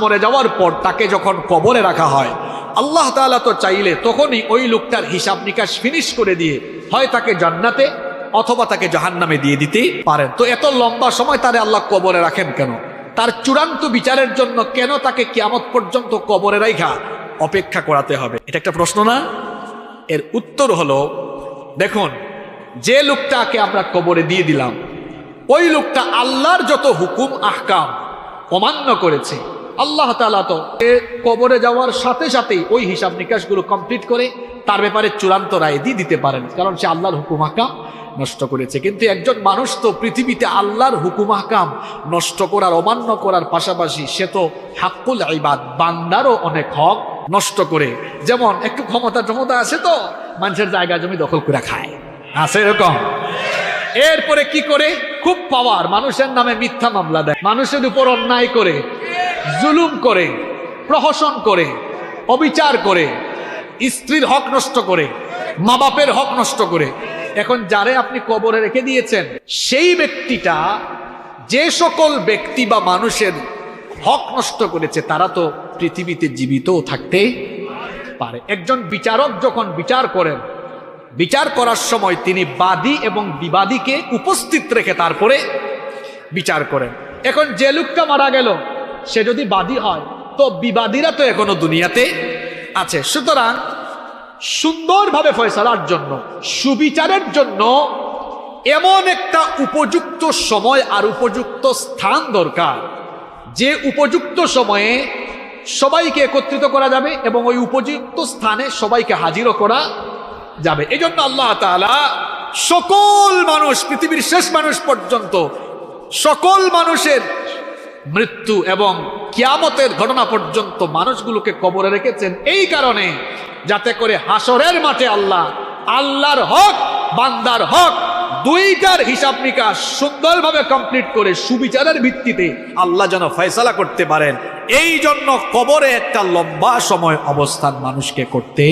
মরে যাওয়ার পর তাকে যখন কবরে রাখা হয়, আল্লাহ তালা তো চাইলে তখনই ওই লোকটার হিসাব নিকাশ ফিনিশ করে দিয়ে হয় তাকে জান্নাতে অথবা তাকে জাহান্নামে দিয়ে দিতে পারেন। তো এত লম্বা সময় তারে আল্লাহ কবরে রাখেন কেন? তার চূড়ান্ত বিচারের জন্য কেন তাকে কিয়ামত পর্যন্ত কবরে রাখা অপেক্ষা করাতে হবে? এটা একটা প্রশ্ন না? এর উত্তর হলো, দেখুন, যে লোকটাকে আমরা কবরে দিয়ে দিলাম, ওই লোকটা আল্লাহর যত হুকুম, আহকাম অমান্য করেছে আল্লাহ তালা তো কবরে যাওয়ার সাথে সাথেই ওই হিসাব নিকাশগুলো কমপ্লিট করে তার ব্যাপারে চূড়ান্ত রায় দিয়ে দিতে পারেন। কারণ সে আল্লাহর হুকুম আহকাম নষ্ট করেছে। কিন্তু একজন মানুষ তো পৃথিবীতে আল্লাহর হুকুম আহকাম নষ্ট করার, অমান্য করার পাশাপাশি সে তো হাক্কুল আইবাদ বান্দারও অনেক হক নষ্ট করে। যেমন একটু ক্ষমতা টমতা আছে তো, মানুষের জায়গা জমি দখল করে খায়। আছে এরকম? এরপরে কি করে? খুব পাওয়ার মানুষের নামে মিথ্যা মামলা দেয়। মানুষের উপর অন্যায় করে। জুলুম করে, প্রহসন করে, অবিচার করে, স্ত্রীর হক নষ্ট করে মা বাপের হক নষ্ট করে। এখন যারে আপনি কবরে রেখে দিয়েছেন, সেই ব্যক্তিটা যে সকল ব্যক্তি বা মানুষের হক নষ্ট করেছে, তারা তো পৃথিবীতে জীবিতও থাকতে পারে। একজন বিচারক যখন বিচার করেন, বিচার করার সময় তিনি বাদী এবং বিবাদীকে উপস্থিত রেখে তারপরে বিচার করেন। এখন যে লোকটা মারা গেল সে যদি বাদী হয়, তো বিবাদীরা তো এখনও দুনিয়াতে আছে। সুতরাং সুন্দরভাবে ফয়সালার জন্য, সুবিচারের জন্য এমন একটা উপযুক্ত সময় আর উপযুক্ত স্থান দরকার, যে উপযুক্ত সময়ে সবাইকে একত্রিত করা যাবে এবং ওই উপযুক্ত স্থানে সবাইকে হাজিরও করা যাবে। এই জন্য আল্লাহ তাআলা সকল মানুষ, পৃথিবীর শেষ মানুষ পর্যন্ত সকল মানুষের মৃত্যু এবং কিয়ামতের ঘটনা পর্যন্ত মানুষগুলোকে কবরে রেখেছেন। এই কারণে যাতে করে হাসরের মাঠে আল্লাহ, আল্লাহর হক, বান্দার হক, দুইটার হিসাব নিকাশ সুন্দরভাবে কমপ্লিট করে সুবিচারের ভিত্তিতে আল্লাহ যেন ফয়সালা করতে পারেন। এই জন্য কবরে একটা লম্বা সময় অবস্থান মানুষকে করতে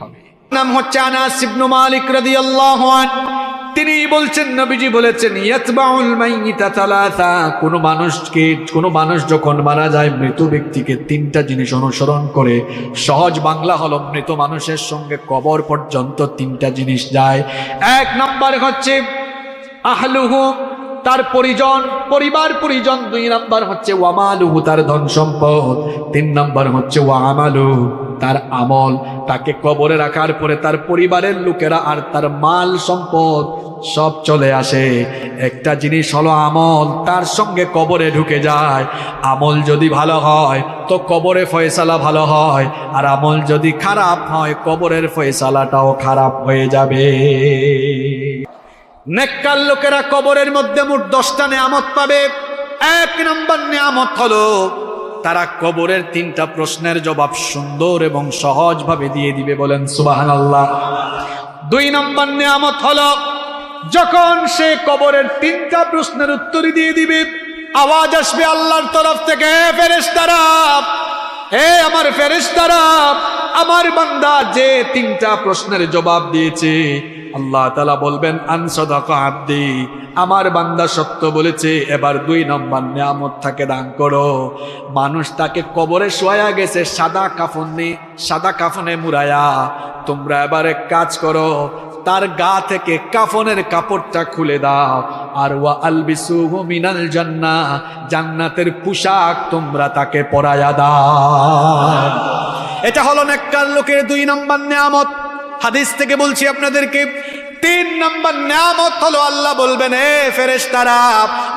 হবে। নাম হচ্ছে আনাস ইবনু মালিক রাদিয়াল্লাহু আনহু। তিনি বলছেন, নবীজি বলেছেন, ইয়াতবাউল মাইয়িতা তালাসা কোন মানুষকে, কোন মানুষ যখন মারা যায়, মৃত ব্যক্তিকে তিনটা জিনিস অনুসরণ করে। সহজ বাংলা হলো, মৃত মানুষের সঙ্গে কবর পর্যন্ত তিনটা জিনিস যায়। এক নাম্বার হচ্ছে, আহলুহু, তার পরিজন, পরিবার পরিজন। দুই নাম্বার হচ্ছে ওয়ামালুহু তার ধন সম্পদ। তিন নাম্বার হচ্ছে ওয়ামালু তার আমল, তাকে কবরে রাখার পরে তার পরিবারের লোকেরা আর তার মাল সম্পদ সব চলে আসে। একটা জিনিস হলো আমল, তার সঙ্গে কবরে ঢুকে যায়। আমল যদি ভালো হয়, তো কবরে ফয়সালা ভালো হয়। আর আমল যদি খারাপ হয়, কবরের ফয়সালাটাও খারাপ হয়ে যাবে। নেককার লোকেরা কবরের মধ্যে মোট দশটা নেয়ামত পাবে। এক নম্বর নেয়ামত হলো তারা কবরের তিনটা প্রশ্নের জবাব সুন্দর এবং সহজভাবে দিয়ে দিবে বলেন সুবাহান আল্লাহ দুই নম্বর নেয়ামত হল, যখন সে কবরের তিনটা প্রশ্নের উত্তর দিয়ে দিবে, আওয়াজ আসবে আল্লাহর তরফ থেকে ফেরেশতারা, হে আমার ফেরেশতারা, আমার বান্দা যে তিনটা প্রশ্নের জবাব দিয়েছে আল্লাহ তালা বলবেন আনসদাক আব্দি, আমার বান্দা সত্য বলেছে, এবার দুই নম্বর নিয়ামত থাকে দান করো। মানুষ তাকে কবরে শোয়া গেছে, সাদা কাফনে সাদা কাফনে মুরায়া তোমরা এবার এক কাজ করো, তার গা থেকে কাফনের কাপড়টা খুলে দাও। আর ওয়া আলবিসুহু মিনাল জান্না, জান্নাতের পোশাক তোমরা তাকে পরায়া দাও। এটা হলো নেককার লোকের দুই নম্বর নিয়ামত। হাদিস থেকে বলছি আপনাদেরকে, তিন নম্বর নামত হলো আল্লাহ বলবেন, এ ফেরেশতারা,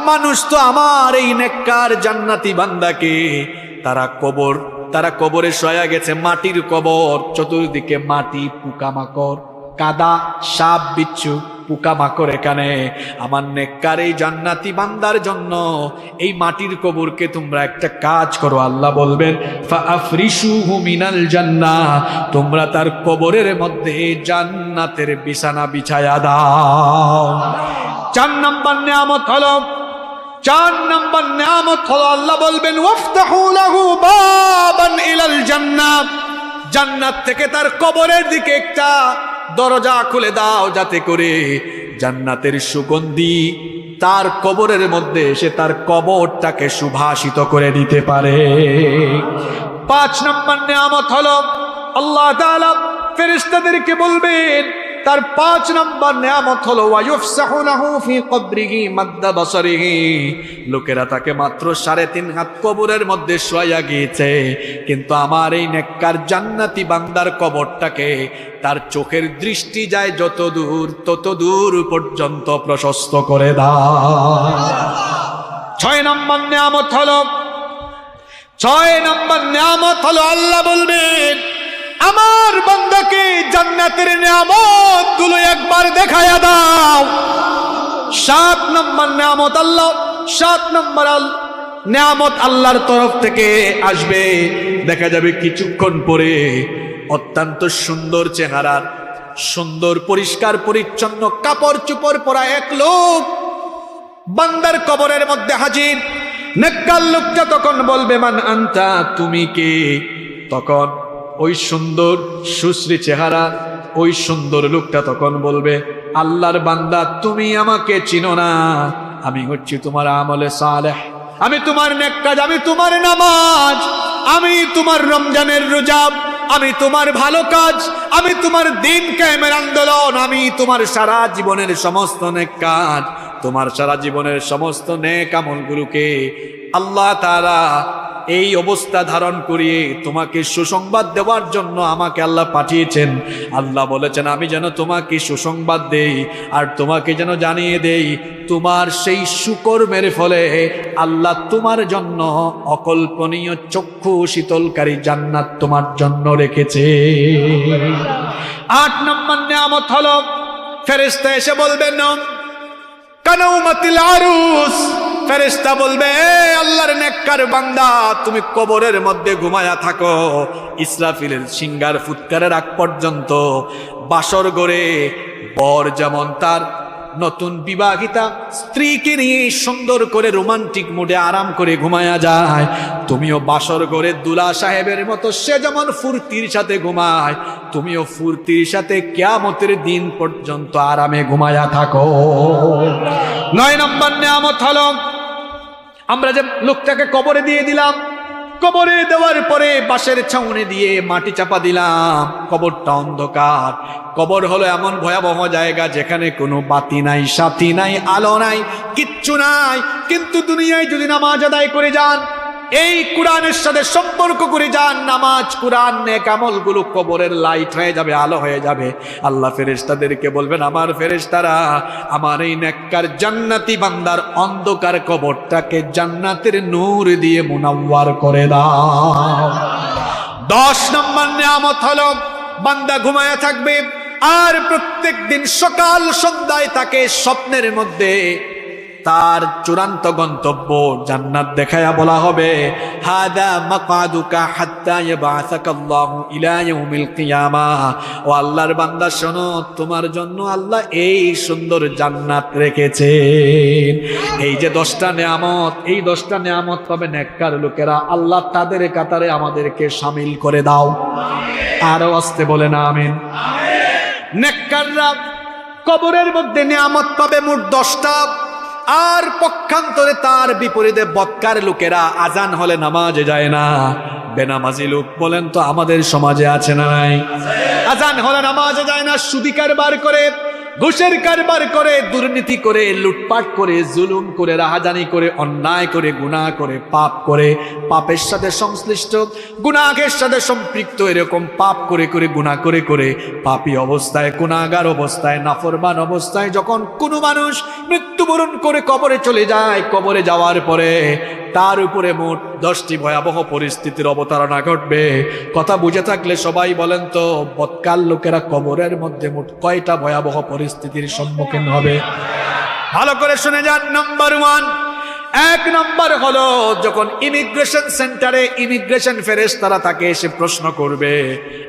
মানুষ তো আমার এই নেককার জান্নাতি বান্দাকে। তারা কবর, তারা কবরে শয়া গেছে, মাটির কবর, চতুর্দিকে মাটি পোকামাকড়। কাদা, সাপ, বিচ্ছু, পোকামাকড় এখানে। আমার নেককার এই জান্নাতি বান্দার জন্য এই মাটির কবরকে তোমরা একটা কাজ করো, আল্লাহ বলবেন মিনাল জান্না তোমরা তার কবরের মধ্যে জান্নাতের বিছানা বিছায়া দাও। চার নম্বর নিয়ামত হলো, চার নম্বর নিয়ামত হলো, আল্লাহ বলবেন জান্নাত থেকে তার কবরের দিকে একটা দরজা খুলে দাও যাতে করে জান্নাতের সুগন্ধি তার কবরের মধ্যে এসে তার কবরটাকে সুভাষিত করে দিতে পারে। পাঁচ নম্বর নিয়ামত হলো, আল্লাহ ফেরিস্তাদেরকে বলবেন তার পাঁচ নম্বর নিয়ামত হলো লোকেরা তাকে মাত্র সাড়ে তিন হাত কবরের মধ্যে শোয়া গিয়েছে। কিন্তু আমার এই নেককার জান্নাতি বান্দার কবরটাকে তার চোখের দৃষ্টি যায় যত দূর তত দূর পর্যন্ত প্রশস্ত করে দাও। ছয় নম্বর নিয়ামত হলো, ছয় নম্বর নিয়ামত হলো, আল্লাহ বলবেন আমার বান্দাকে জান্নাতের নিয়ামতগুলো একবার দেখায়া দাও। সাত নম্বর নিয়ামত আল্লাহ, সাত নম্বর নিয়ামত আল্লাহর তরফ থেকে আসবে। দেখা যাবে কিছুক্ষণ পরে অত্যন্ত সুন্দর চেহারার, সুন্দর, পরিষ্কার, পরিচ্ছন্ন, কাপড় চুপড় পরা এক লোক বান্দার কবরের মধ্যে হাজির। নেককার লোকটা তখন বলবে, মান আন্তা, তুমি কে? তখন ওই সুন্দর সুশ্রী চেহারা, ওই সুন্দর লোকটা তখন বলবে, আল্লাহর বান্দা, তুমি আমাকে চিনো না। আমি হচ্ছি তোমার আমলে সালেহ। আমি তোমার নেককাজ আমি তোমার নামাজ। আমি তোমার রমজানের রোজাব। আমি তোমার ভালো কাজ। আমি তোমার দিন কায়েমের আন্দোলন। আমি তোমার সারা জীবনের সমস্ত নেক কাজ। তোমার সারা জীবনের সমস্ত নেক আমলগুলোকে আল্লাহ তাআলা এই অবস্থা ধারণ করিয়ে তোমাকে সুসংবাদ দেওয়ার জন্য আমাকে আল্লাহ পাঠিয়েছেন। আল্লাহ বলেছেন, আমি যেন তোমাকে সুসংবাদ দেই আর তোমাকে যেন জানিয়ে দেই, তোমার সেই সুকর্মের ফলে আল্লাহ তোমার জন্য অকল্পনীয় চক্ষু শীতলকারী জান্নাত তোমার জন্য রেখেছে। আট নম্বর নিয়ামত হল ফেরেস্তা এসে বলবেন কানৌমাতিল আরুস। ফেরেস্তা বলবে আল্লাহর নেককার বান্দা, তুমি কবরের মধ্যে ঘুমায়া থাকো। ইসরাফিলের সিঙ্গার ফুৎকারের আগ পর্যন্ত বাসর গড়ে বর যেমন তার নতুন বিবাহিতা স্ত্রীকে নিয়ে সুন্দর করে রোমান্টিক মুডে আরাম করে ঘুমায়া যায়। তুমিও বাসর গড়ে দুলা সাহেবের মতো সে যেমন ফুর্তির সাথে ঘুমায়, তুমিও ফুর্তির সাথে কেয়ামতের দিন পর্যন্ত আরামে ঘুমায়া থাকো। নয় নম্বর নিয়ামত হলো আমরা যে লোকটাকে কবরে দিয়ে দিলাম, কবরে দেওয়ার পরে বাঁশের ছাউনে দিয়ে মাটি চাপা দিলাম। কবরটা অন্ধকার। কবর হলো এমন ভয়াবহ জায়গা যেখানে কোনো বাতি নাই, সাথী নাই, আলো নাই, কিচ্ছু নাই। কিন্তু দুনিয়ায় যদি নামাজ আদায় করে যান এই কোরআনের সাথে সম্পর্ক করে যান, নামাজ কোরআন নেক আমলগুলো কবরের লাইট হয়ে যাবে, আলো হয়ে যাবে। আল্লাহ ফেরেশতাদেরকে বলবেন, আমার ফেরেশতারা, আমার এই নেককার জান্নাতি বান্দার অন্ধকার কবরটাকে জান্নাতের নূর দিয়ে মুনাওয়ার করে দাও। দশ নম্বর নিয়ামত হলো, বান্দা ঘুমায়া থাকবে, আর প্রত্যেক দিন সকাল সন্ধ্যায় তাকে স্বপ্নের মধ্যে তার চূড়ান্ত গন্তব্য জান্নাত দেখায়া বলা হবে। হাদা মাকাদুকা হাত্তা ইয়াবাসাকা আল্লাহু ইলা ইয়াউমিল কিয়ামা। ও আল্লাহর বান্দা, শোনো, তোমার জন্য আল্লাহ এই সুন্দর জান্নাত রেখেছেন। এই যে দশটা নেয়ামত, এই দশটা নেয়ামত পাবে নেককার লোকেরা। আল্লাহ তাদের কাতারে আমাদেরকে সামিল করে দাও। আরও আসতে বলে না আমিন। নেককাররা কবরের মধ্যে নিয়ামত পাবে মোট দশটা। আর পক্ষান্তরে তার বিপরীতে বৎকার লোকেরা আজান হলে নামাজে যায় না। বেনামাজি লোক বলেন তো, আমাদের সমাজে আছে না নাই? আজান হলে নামাজে যায় না, সুদিকার বার করে ঘুষের কারবার করে, দুর্নীতি করে, লুটপাট করে, জুলুম করে, রাহাজানি করে, অন্যায় করে, গুনাহ করে, পাপ করে, পাপের সাথে সংশ্লিষ্ট, গুনাহের সাথে সম্পৃক্ত, এরকম পাপ করে করে, গুনাহ করে করে, পাপী অবস্থায় গুনাগার অবস্থায়, নাফরমান অবস্থায়, যখন কোনো মানুষ মৃত্যুবরণ করে কবরে চলে যায়, কবরে যাওয়ার পরে তার উপরে মোট দশটি ভয়াবহ পরিস্থিতির অবতারণা ঘটবে। কথা বুঝে থাকলে সবাই বলেন তো, বৎকাল লোকেরা কবরের মধ্যে মোট কয়টা ভয়াবহ পরিস্থিতির সম্মুখীন হবে? ভালো করে শুনে যান নাম্বার ওয়ান এক নম্বর হলো, যখন ইমিগ্রেশন সেন্টারে ইমিগ্রেশন ফেরেস তারা তাকে এসে প্রশ্ন করবে।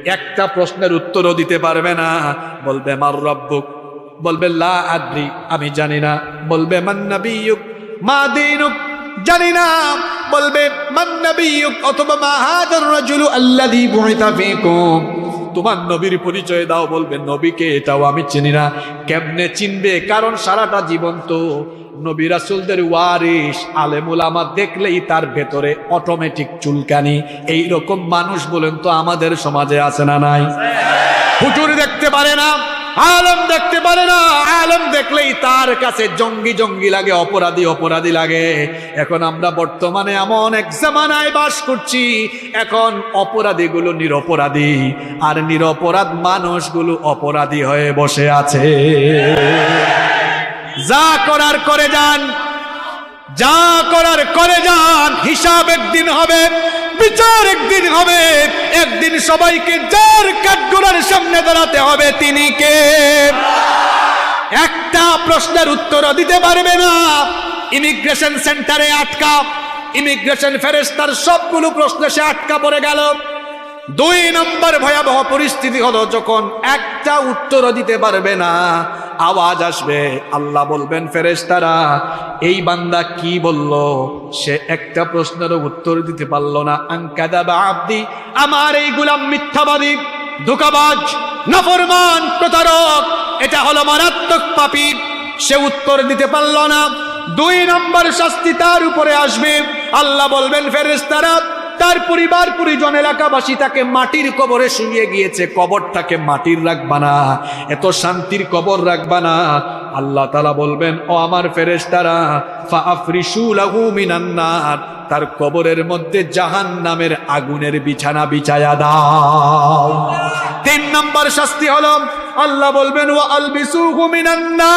একটা প্রশ্নের উত্তরও দিতে পারবে না। বলবে, মার রব্বুক। বলবে, লা আদ্রি, আমি জানি না। বলবে মান্নাবিয়ুক মা দিনুক। জানি না, বলবে তোমার নবীর পরিচয় দাও, বলবে, নবীকে এটাও আমি চিনি না। কেমনে চিনবে? কারণ সারাটা জীবন তো ওয়ারিস আলেমুল আমার দেখলেই তার ভেতরে অটোমেটিক চুলকানি। এই রকম মানুষ বলেন তো আমাদের সমাজে আছে না নাই? হুজুর দেখতে পারে না, আলম দেখতে পারে না দেখলেই তার কাছে জঙ্গি জঙ্গি লাগে, অপরাধী অপরাধী লাগে। এখন আমরা বর্তমানে এমন এক জামানায় বাস করছি, এখন অপরাধীগুলো নিরপরাধী, আর নিরপরাধ মানুষগুলো অপরাধী হয়ে বসে আছে। যা করার করে যান, যা করার করে যান, হিসাব একদিন হবে, বিচার একদিন হবে। একদিন সবাইকে যার কাঠগোড়ার সামনে দাঁড়াতে হবে, তিনি কে? একটা প্রশ্নের উত্তর দিতে পারবে না। ইমিগ্রেশন সেন্টারে আটকা। ইমিগ্রেশন ফেরেস্তার সবগুলো প্রশ্ন সে আটকা পড়ে গেল। দুই নম্বর ভয়াবহ পরিস্থিতি হলো যখন একটা উত্তর দিতে পারবে না, আওয়াজ আসবে, আল্লাহ বলবেন, ফেরেশতারা, এই বান্দা কি বলল? সে একটা প্রশ্নের উত্তর দিতে পারল না। আঙ্কাদা বা আব্দি, আমার এই গুলাম মিথ্যাবাদী, ধোকাবাজ, নফরমান, প্রতারক এটা হলো মারাত্মক পাপিক সে উত্তর দিতে পারল না। দুই নম্বর শাস্তি তার উপরে আসবে। আল্লাহ বলবেন ফেরেস্তারা তার পরিবার, পরিজন, এলাকাবাসী তাকে মাটির কবরে শুয়ে গিয়েছে। কবরটাকে মাটির রাখবা না। এত শান্তির কবর রাখবা না। আল্লাহ তালা বলবেন, ও আমার ফেরেস্তারা মিনান্নার তার কবরের মধ্যে জাহান নামের আগুনের বিছানা বিছায়া দাও। তিন নম্বর শাস্তি হল, আল্লাহ বলবেন ও আলবিসু মিনান্নার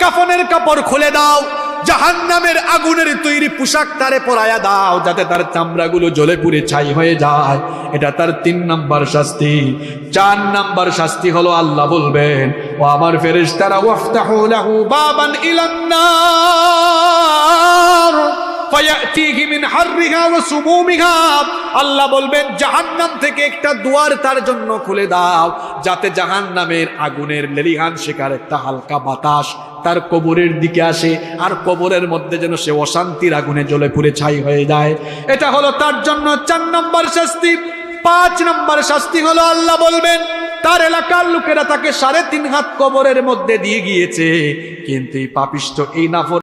কাফনের কাপড় খুলে দাও। জাহান্নামের আগুনের তৈরি পোশাক তারে পরায়া দাও, যাতে তার চামড়াগুলো জলে পুড়ে ছাই হয়ে যায়। এটা তার তিন নাম্বার শাস্তি। চার নাম্বার শাস্তি হলো আল্লাহ বলবেন, ও আমার ফেরেশতারা, ওয়াফতাহু লাহু বাবান ইলান্নার। আল্লাহ বলবেন, জাহান্নাম থেকে একটা দুয়ার তার জন্য খুলে দাও, যাতে জাহান্নামের আগুনের লেলিহান শেখার একটা হালকা বাতাস তার কবরের দিকে আসে, আর কবরের মধ্যে যেন সে অশান্তির আগুনে জ্বলে পুড়ে ছাই হয়ে যায়। এটা হলো তার জন্য চার নম্বর শাস্তি। পাঁচ নম্বর শাস্তি হলো আল্লাহ বলবেন, তার এলাকার লোকেরা তাকে সাড়ে তিন হাত কবরের মধ্যে দিয়ে গিয়েছে, কিন্তু এই পাপিষ্ট এই নাফর